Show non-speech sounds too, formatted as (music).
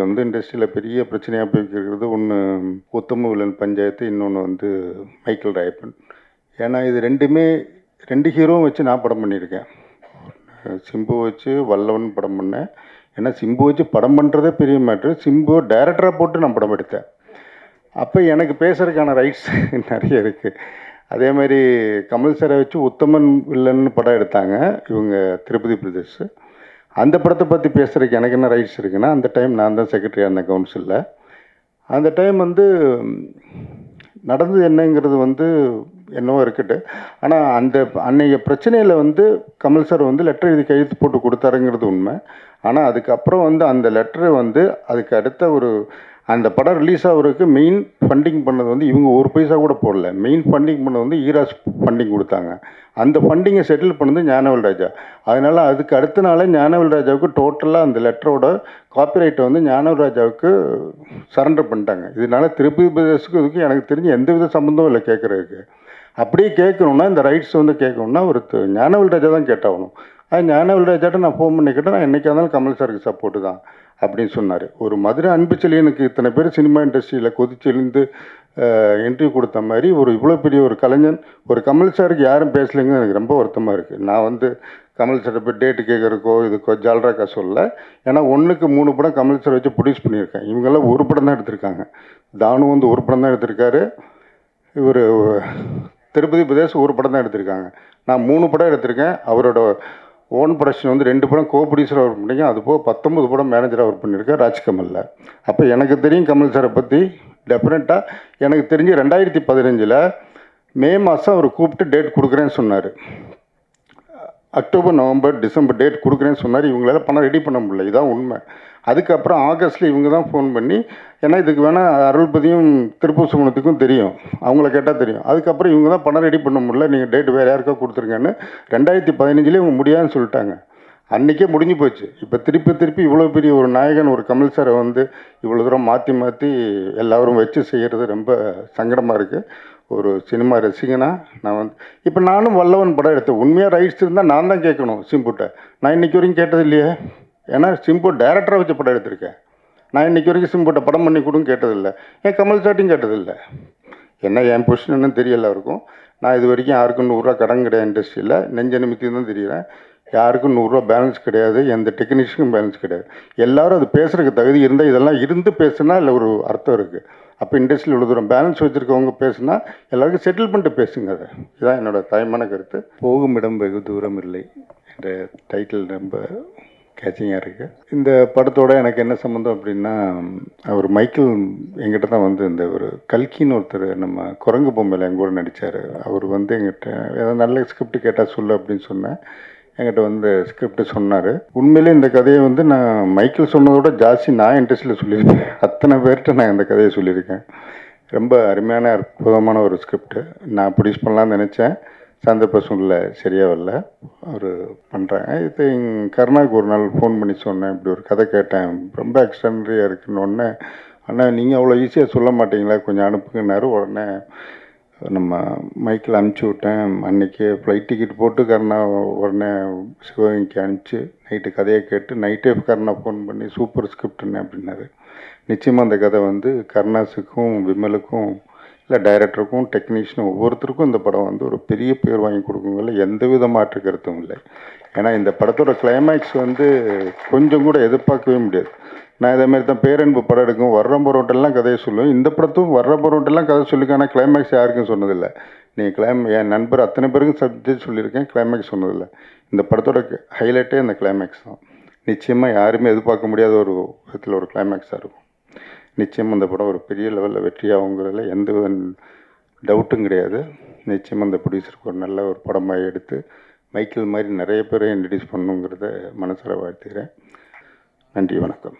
இன்றைக்கி வந்து இண்டஸ்ட்ரியில் பெரிய பிரச்சனையாக போய்க்கிறது ஒன்று உத்தம வில்லன் பஞ்சாயத்து இன்னொன்று வந்து மைக்கேல் ராயப்பன். ஏன்னா இது ரெண்டுமே ரெண்டு ஹீரோவும் வச்சு நான் படம் பண்ணியிருக்கேன். சிம்பு வச்சு வல்லவன் படம் பண்ணேன். ஏன்னா சிம்பு வச்சு படம் பண்ணுறதே பெரிய மேட்ரு. சிம்பு டைரக்டராக போட்டு நான் படம் எடுத்தேன். அப்போ எனக்கு பேசுறதுக்கான ரைட்ஸ் (laughs) நிறைய இருக்குது அதே மாதிரி கமல் சாரை வச்சு உத்தமன் வில்லன்னு படம் எடுத்தாங்க. இவங்க திருப்பதி பிரதேஷு அந்த படத்தை பற்றி பேசுகிறதுக்கு எனக்கு என்ன ரைட்ஸ் இருக்குன்னா அந்த டைம் நான் தான் செக்ரட்டரியாக இருந்தேன் கவுன்சிலில் அந்த டைம் வந்து நடந்தது என்னங்கிறது வந்து என்னவோ இருக்கட்டு. ஆனால் அந்த அன்னைய பிரச்சனையில் வந்து கமல் சார் வந்து லெட்டர் எழுதி கையெழுத்து போட்டு கொடுத்தாருங்கிறது உண்மை. ஆனால் அதுக்கப்புறம் வந்து அந்த லெட்டரை வந்து அதுக்கு அடுத்த ஒரு அந்த படம் ரிலீஸ் ஆகிறதுக்கு மெயின் ஃபண்டிங் பண்ணது வந்து இவங்க ஒரு பைசா கூட போடல. மெயின் ஃபண்டிங் பண்ணது வந்து ஈராஸ் ஃபண்டிங் கொடுத்தாங்க. அந்த ஃபண்டிங்கை செட்டில் பண்ணது ஞானவேல் ராஜா. அதனால் அதுக்கு அடுத்த நாளே ஞானவேல் ராஜாவுக்கு டோட்டலாக அந்த லெட்டரோட காப்பிரைட்டை வந்து ஞானவேல் ராஜாவுக்கு சரண்டர் பண்ணிட்டாங்க. இதனால திருப்பதி பிரதேசத்துக்கு இதுக்கு எனக்கு தெரிஞ்சு எந்த வித சம்மந்தமும் இல்லை கேட்குறதுக்கு. அப்படியே கேட்கணுன்னா இந்த ரைட்ஸ் வந்து கேட்கணுன்னா ஒரு ஞானவல் ஞானவேல் ராஜா தான் கேட்டாகணும். அது ஞானவேல் ராஜாட்ட நான் ஃபோன் பண்ணி கேட்டேன். நான் என்றைக்காக இருந்தாலும் கமல் சாருக்கு சப்போர்ட்டு தான். அப்படின்னு சொன்னார். ஒரு மதுரை அன்புச்செழியனுக்கு இத்தனை பேர் சினிமா இண்டஸ்ட்ரியில் கொதிச்செழுந்து இன்டர்வியூ கொடுத்த மாதிரி ஒரு இவ்வளோ பெரிய ஒரு கலைஞன் ஒரு கமல் சாருக்கு யாரும் பேசலைங்கன்னு எனக்கு ரொம்ப வருத்தமாக இருக்குது நான் வந்து கமல் சார் போய் டேட்டு கேட்குறக்கோ இதுக்கோ ஜால்ராக்கா சொல்ல ஏன்னா ஒன்றுக்கு மூணு படம் கமல் சார் வச்சு ப்ரொடியூஸ் பண்ணியிருக்கேன். இவங்கெல்லாம் ஒரு படம் தான் எடுத்திருக்காங்க. தானு வந்து ஒரு படம் தான் எடுத்திருக்காரு. இவர் திருப்பதி பிரதேஷ் ஒரு படம் தான் எடுத்திருக்காங்க. நான் மூணு படம் எடுத்திருக்கேன். அவரோட ஓன் ப்ரொடக்ஷன் வந்து ரெண்டு படம் கோ ப்ரொடியூசராக ஒர்க் பண்ணியிருக்கேன் அது போக பத்தொம்பது படம் மேனேஜராக ஒர்க் பண்ணியிருக்கேன் ராஜ்கமலில் அப்போ எனக்கு தெரியும் கமல் சாரை பற்றி டெஃபினட்டாக எனக்கு தெரிஞ்சு ரெண்டாயிரத்தி பதினஞ்சில் மே மாதம் அவர் கூப்பிட்டு டேட் கொடுக்குறேன்னு சொன்னார். அக்டோபர் நவம்பர் டிசம்பர் டேட் கொடுக்குறேன்னு சொன்னார். இவங்களால பணம் ரெடி பண்ண முடியல. இதான் உண்மை. அதுக்கப்புறம் ஆகஸ்ட்டில் இவங்க தான் ஃபோன் பண்ணி ஏன்னா இதுக்கு வேணால் அருள்பதியும் திருப்பூர் சுமணத்துக்கும் தெரியும். அவங்கள கேட்டால் தெரியும். அதுக்கப்புறம் இவங்க தான் பணம் ரெடி பண்ண முடியல. நீங்கள் டேட் வேறு யாருக்கா கொடுத்துருங்கன்னு ரெண்டாயிரத்தி பதினஞ்சுலேயே இவங்க முடியாதுன்னு சொல்லிட்டாங்க. அன்றைக்கே முடிஞ்சு போச்சு. இப்போ திருப்பி திருப்பி இவ்வளோ பெரிய ஒரு நாயகன் ஒரு கமல் சாரை வந்து இவ்வளோ தூரம் மாற்றி மாற்றி எல்லோரும் வச்சு செய்கிறது ரொம்ப சங்கடமாக இருக்குது ஒரு சினிமா ரசிகனா நான் வந்து இப்போ நானும் வல்லவன் படம் எடுத்தேன் உண்மையாக ரைட்ஸ் இருந்தால் நான் தான் கேட்கணும் சிம்புட்ட. நான் இன்றைக்கி வரைக்கும் கேட்டது இல்லையே. ஏன்னா சிம்பு டேரக்டராக வச்சு படம் எடுத்திருக்கேன். நான் இன்னைக்கு வரைக்கும் சிம்புட்ட படம் பண்ணி கொடுன்னு கேட்டதில்லை ஏன் கமல் சாட்டையும் கேட்டதில்லை என்ன என் பொசிஷன்னு தெரியல எல்லாருக்கும் நான் இது வரைக்கும் யாருக்கும் நூறுரூவா கடன் கிடையாது இண்டஸ்ட்ரியில் நெஞ்ச நிமித்தி தான் தெரியுறேன் யாருக்கும் நூறுரூவா பேலன்ஸ் கிடையாது எந்த டெக்னீஷியனுக்கும் பேலன்ஸ் கிடையாது. எல்லோரும் அது பேசுகிறதுக்கு தகுதி இருந்தால் இதெல்லாம் இருந்து பேசுனா இல்லை ஒரு அர்த்தம் இருக்குது அப்போ இண்டஸ்ட்ரியில் இவ்வளோ தூரம் பேலன்ஸ் வச்சுருக்கவங்க பேசுனா எல்லாருக்கும் செட்டில் பண்ணிட்டு பேசுங்க அதை. இதுதான் என்னோட தாய்மான கருத்து. போகும் இடம் வெகு தூரம் இல்லை என்ற டைட்டில் ரொம்ப கேச்சிங்காக இருக்குது இந்த படத்தோட எனக்கு என்ன சம்மந்தம் அப்படின்னா அவர் மைக்கேல் எங்கிட்ட தான் வந்து இந்த ஒரு கல்கின்னு ஒருத்தர் நம்ம குரங்கு பொம்மையில் எங்கூட நடித்தார் அவர் வந்து எங்கிட்ட ஏதாவது நல்ல ஸ்கிரிப்ட் கேட்டால் சொல்லு அப்படின்னு சொன்னேன். என்கிட்ட வந்து ஸ்கிரிப்ட் சொன்னார். உண்மையிலே இந்த கதையை வந்து நான் மைக்கேல் சொன்னதோட ஜாஸ்தி நான் இன்ட்ரெஸ்டில் சொல்லியிருக்கேன். அத்தனை பேர்கிட்ட நான் இந்த கதையை சொல்லியிருக்கேன். ரொம்ப அருமையான அற்புதமான ஒரு ஸ்கிரிப்ட் நான் ப்ரொடியூஸ் பண்ணலான்னு நினச்சேன். சந்தர்ப்ப சூழ்நிலை சரியாக வரல. அவர் பண்ணுறாங்க இது கருணாவுக்கு ஒரு நாள் ஃபோன் பண்ணி சொன்னேன். இப்படி ஒரு கதை கேட்டேன். ரொம்ப எக்ஸ்ட்ரானரியாக இருக்குன்னு ஒன்று ஆனால் நீங்கள் அவ்வளோ ஈஸியாக சொல்ல மாட்டீங்களா? கொஞ்சம் அனுப்புங்கன்னாரு. உடனே நம்ம மைக்கில் அனுப்பிச்சி விட்டேன். அன்றைக்கி ஃப்ளைட் டிக்கெட் போட்டு கருணா உடனே சிவகங்கைக்கு அனுப்பிச்சு நைட்டு கதையை கேட்டு நைட்டே கருணா ஃபோன் பண்ணி சூப்பர் ஸ்கிரிப்ட்னு அப்படின்னாரு. நிச்சயமாக அந்த கதை வந்து கருணாஸுக்கும் விமலுக்கும் இல்லை டைரக்டருக்கும் டெக்னீஷியனும் ஒவ்வொருத்தருக்கும் இந்த படம் வந்து ஒரு பெரிய பேர் வாங்கி கொடுக்குங்கல்ல எந்த வித மாற்று கருத்தும் இல்லை. ஏன்னா இந்த படத்தோட கிளைமேக்ஸ் வந்து கொஞ்சம் கூட எதிர்பார்க்கவே முடியாது. நான் இதே மாதிரி தான் பேரன்பு படம் எடுக்கும் வர்ற பொருட்டெல்லாம் கதையை சொல்லுவேன் இந்த படத்தும் வர்ற பொருட்டெல்லாம் கதை சொல்லியிருக்கேன் ஆனால் கிளைமேக்ஸ் யாருக்கும் சொன்னதில்லை. நீங்கள் கிளைம் என் நண்பர் அத்தனை பேருக்கும் சப்ஜெக்ட் சொல்லியிருக்கேன் கிளைமேக்ஸ் சொன்னதில்லை. இந்த படத்தோட ஹைலைட்டே அந்த கிளைமேக்ஸ் தான். நிச்சயமாக யாருமே எதிர்பார்க்க முடியாத ஒரு விதத்தில் ஒரு கிளைமேக்ஸாக இருக்கும். நிச்சயம் அந்த படம் ஒரு பெரிய லெவலில் வெற்றியாகுங்கிறதுல எந்த வித டவுட்டும் கிடையாது. நிச்சயம் அந்த ப்ரொடியூசருக்கு ஒரு நல்ல ஒரு படமாக எடுத்து மைக்கேல் மாதிரி நிறைய பேரை இன்ட்ரடியூஸ் பண்ணுங்கிறத மனசார வாழ்த்துக்கிறேன் நன்றி வணக்கம்.